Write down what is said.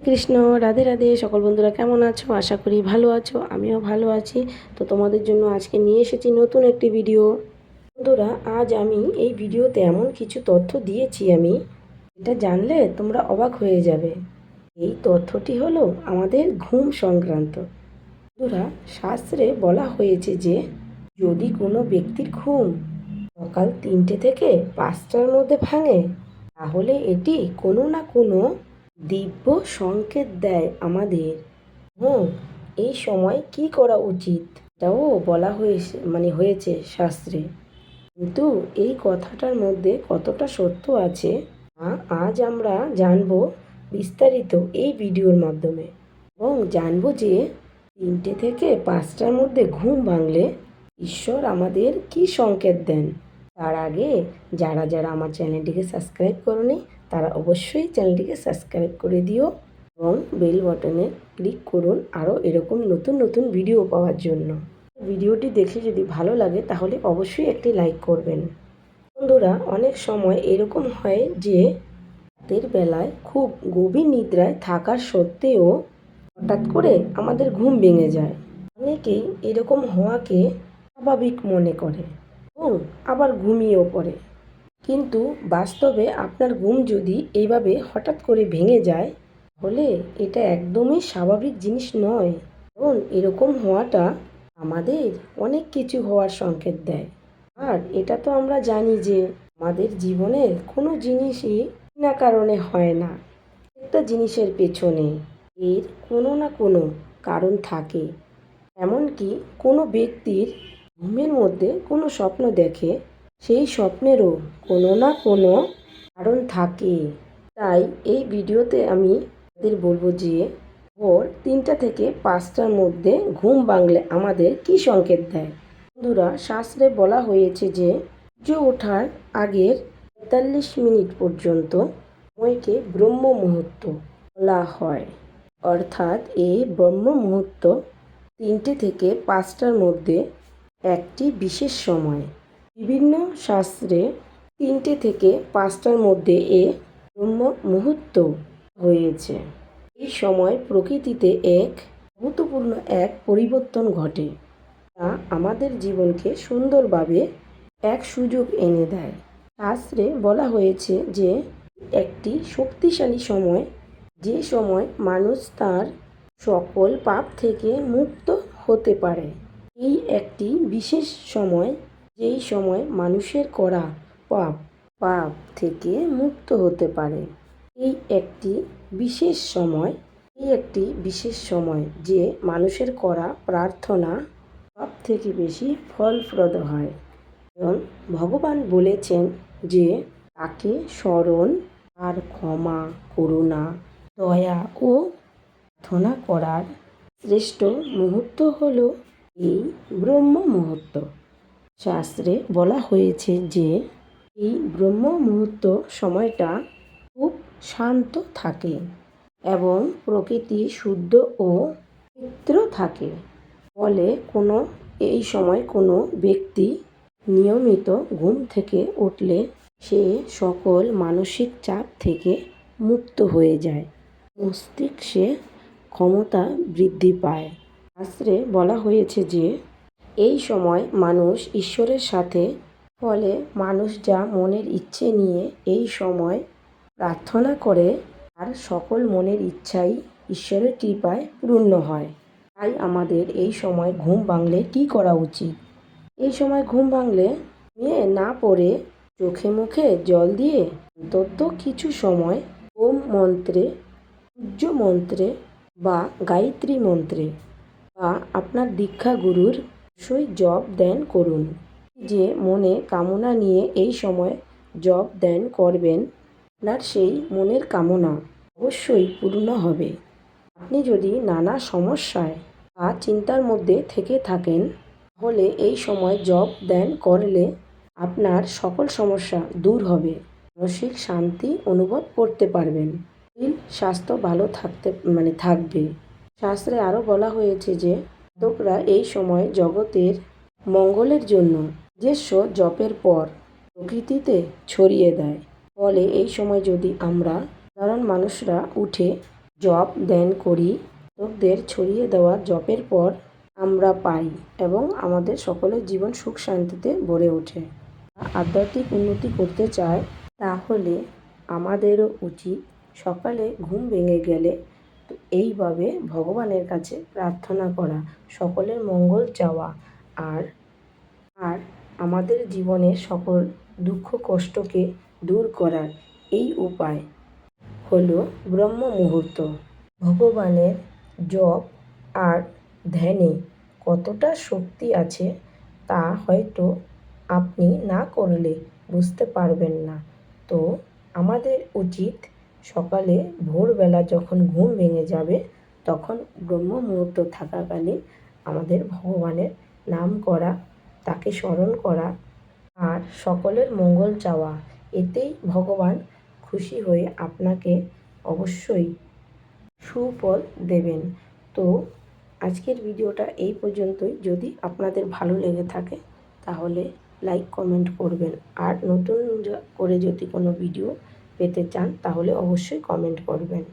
কৃষ্ণ, রাধে রাধে, সকল বন্ধুরা কেমন আছো? আশা করি ভালো আছো, আমিও ভালো আছি। তো তোমাদের জন্য আজকে নিয়ে এসেছি নতুন একটি ভিডিও। বন্ধুরা, আজ আমি এই ভিডিওতে এমন কিছু তথ্য দিয়েছি আমি, এটা জানলে তোমরা অবাক হয়ে যাবে। এই তথ্যটি হলো আমাদের ঘুম সংক্রান্ত। বন্ধুরা, শাস্ত্রে বলা হয়েছে যে, যদি কোনো ব্যক্তির ঘুম সকাল তিনটে থেকে পাঁচটার মধ্যে ভাঙে, তাহলে এটি কোনো না কোনো দিব্য সংকেত দেয় আমাদের। হুম এই সময় কি করা উচিত? এটাও বলা হয়েছে মানে হয়েছে শাস্ত্রে। কিন্তু এই কথাটার মধ্যে কতটা সত্য আছে আজ আমরা জানব বিস্তারিত এই ভিডিওর মাধ্যমে। এবং জানব যে তিনটে থেকে পাঁচটার মধ্যে ঘুম ভাঙলে ঈশ্বর আমাদের কি সংকেত দেন? তার আগে যারা যারা আমার চ্যানেলটিকে সাবস্ক্রাইব করনি তারা অবশ্যই চ্যানেলটিকে সাবস্ক্রাইব করে দিও এবং বেল বাটনে ক্লিক করুন আরও এরকম নতুন নতুন ভিডিও পাওয়ার জন্য। ভিডিওটি দেখে যদি ভালো লাগে তাহলে অবশ্যই একটি লাইক করবেন। বন্ধুরা, অনেক সময় এরকম হয় যে রাতের বেলায় খুব গভীর নিদ্রায় থাকার সত্ত্বেও হঠাৎ করে আমাদের ঘুম ভেঙে যায়। অনেকেই এরকম হওয়াকে স্বাভাবিক মনে করে এবং আবার ঘুমিয়েও পড়ে। কিন্তু বাস্তবে আপনার ঘুম যদি এইভাবে হঠাৎ করে ভেঙে যায় হলে এটা একদমই স্বাভাবিক জিনিস নয়। কারণ এরকম হওয়াটা আমাদের অনেক কিছু হওয়ার সংকেত দেয়। আর এটা তো আমরা জানি যে আমাদের জীবনের কোনো জিনিসই না কারণে হয় না। একটা জিনিসের পেছনে এর কোনো না কোনো কারণ থাকে। এমনকি কোনো ব্যক্তির ঘুমের মধ্যে কোনো স্বপ্ন দেখে সেই স্বপ্নেরও কোনো না কোনো কারণ থাকে। তাই এই ভিডিওতে আমি তাদের বলব যে, ভোর তিনটা থেকে পাঁচটার মধ্যে ঘুম ভাঙলে আমাদের কি সংকেত দেয়? বন্ধুরা, শাস্ত্রে বলা হয়েছে যে, সূর্য ওঠার আগের পঁয়তাল্লিশ মিনিট পর্যন্ত সময়কে ব্রহ্ম মুহূর্ত বলা হয়। অর্থাৎ এই ব্রহ্ম মুহূর্ত তিনটে থেকে পাঁচটার মধ্যে একটি বিশেষ সময়। বিভিন্ন শাস্ত্রে তিনটে থেকে পাঁচটার মধ্যে এ ব্রহ্ম মুহূর্ত হয়েছে। এই সময় প্রকৃতিতে এক গুরুত্বপূর্ণ এক পরিবর্তন ঘটে তা আমাদের জীবনকে সুন্দরভাবে এক সুযোগ এনে দেয়। শাস্ত্রে বলা হয়েছে যে, একটি শক্তিশালী সময়, যে সময় মানুষ তার সকল পাপ থেকে মুক্ত হতে পারে। এই একটি বিশেষ সময় যেই সময় মানুষের করা পাপ পাপ থেকে মুক্ত হতে পারে। এই একটি বিশেষ সময়, এই একটি বিশেষ সময় যে মানুষের করা প্রার্থনা সব থেকে বেশি ফলপ্রদ হয়। এবং ভগবান বলেছেন যে, তাকে স্মরণ আর ক্ষমা করুণা, দয়া ও প্রার্থনা করার শ্রেষ্ঠ মুহূর্ত হল এই ব্রহ্ম মুহূর্ত শাস্ত্রে বলা হয়েছে যে, এই ব্রহ্ম মুহূর্ত সময়টা খুব শান্ত থাকে এবং প্রকৃতি শুদ্ধ ও পবিত্র থাকে। ফলে কোনো, এই সময় কোনো ব্যক্তি নিয়মিত ঘুম থেকে উঠলে সে সকল মানসিক চাপ থেকে মুক্ত হয়ে যায়। মস্তিষ্কে ক্ষমতা বৃদ্ধি পায়। শাস্ত্রে বলা হয়েছে যে এই সময় মানুষ ঈশ্বরের সাথে, ফলে মানুষ যা মনের ইচ্ছে নিয়ে এই সময় প্রার্থনা করে আর সকল মনের ইচ্ছাই ঈশ্বরের কৃপায় পূর্ণ হয়। তাই আমাদের এই সময় ঘুম ভাঙলে কী করা উচিত? এই সময় ঘুম ভাঙলে নিয়ে না পড়ে, চোখে মুখে জল দিয়ে অন্তত কিছু সময় ওম মন্ত্রে, সূর্য মন্ত্রে বা গায়ত্রী মন্ত্রে বা আপনার দীক্ষা গুরুর অবশ্যই জপ দেন করুন। যে মনে কামনা নিয়ে এই সময় জপ দেন করবেন। আপনার সেই মনের কামনা অবশ্যই পূর্ণ হবে। আপনি যদি নানা সমস্যায় বা চিন্তার মধ্যে থেকে থাকেন, তাহলে এই সময় জপ দেন করলে আপনার সকল সমস্যা দূর হবে। মানসিক শান্তি অনুভব করতে পারবেন। স্বাস্থ্য ভালো থাকতে মানে থাকবে। শাস্ত্রে আরও বলা হয়েছে যে সাধকরা এই সময় জগতের মঙ্গলের জন্য নিজস্ব জপের পর প্রকৃতিতে ছড়িয়ে দেয়। ফলে এই সময় যদি আমরা সাধারণ মানুষরা উঠে জপ দেন করি লোকদের ছড়িয়ে দেওয়া জপের পর আমরা পাই এবং আমাদের সকলের জীবন সুখ শান্তিতে ভরে ওঠে। আধ্যাত্মিক উন্নতি করতে চায়, তাহলে আমাদেরও উচিত সকালে ঘুম ভেঙে গেলে তো এইভাবে ভগবানের কাছে প্রার্থনা করা, সকলের মঙ্গল চাওয়া আর আর আমাদের জীবনের সকল দুঃখ কষ্টকে দূর করার এই উপায় হলো ব্রহ্ম মুহূর্ত। ভগবানের জপ আর ধ্যানে কতটা শক্তি আছে তা হয়তো আপনি না করলে বুঝতে পারবেন না। তো আমাদের উচিত সকালে ভোরবেলা যখন ঘুম ভেঙে যাবে, তখন ব্রহ্ম মুহূর্ত থাকাকালীন আমাদের ভগবানের নাম করা, তাকে স্মরণ করা আর সকলের মঙ্গল চাওয়া, এতেই ভগবান খুশি হয়ে আপনাকে অবশ্যই সুফল দেবেন। তো আজকের ভিডিওটা এই পর্যন্তই। যদি আপনাদের ভালো লেগে থাকে, তাহলে লাইক, কমেন্ট করবেন। আর নতুন করে যদি কোনো ভিডিও পেতে চান তাহলে অবশ্যই কমেন্ট করবেন।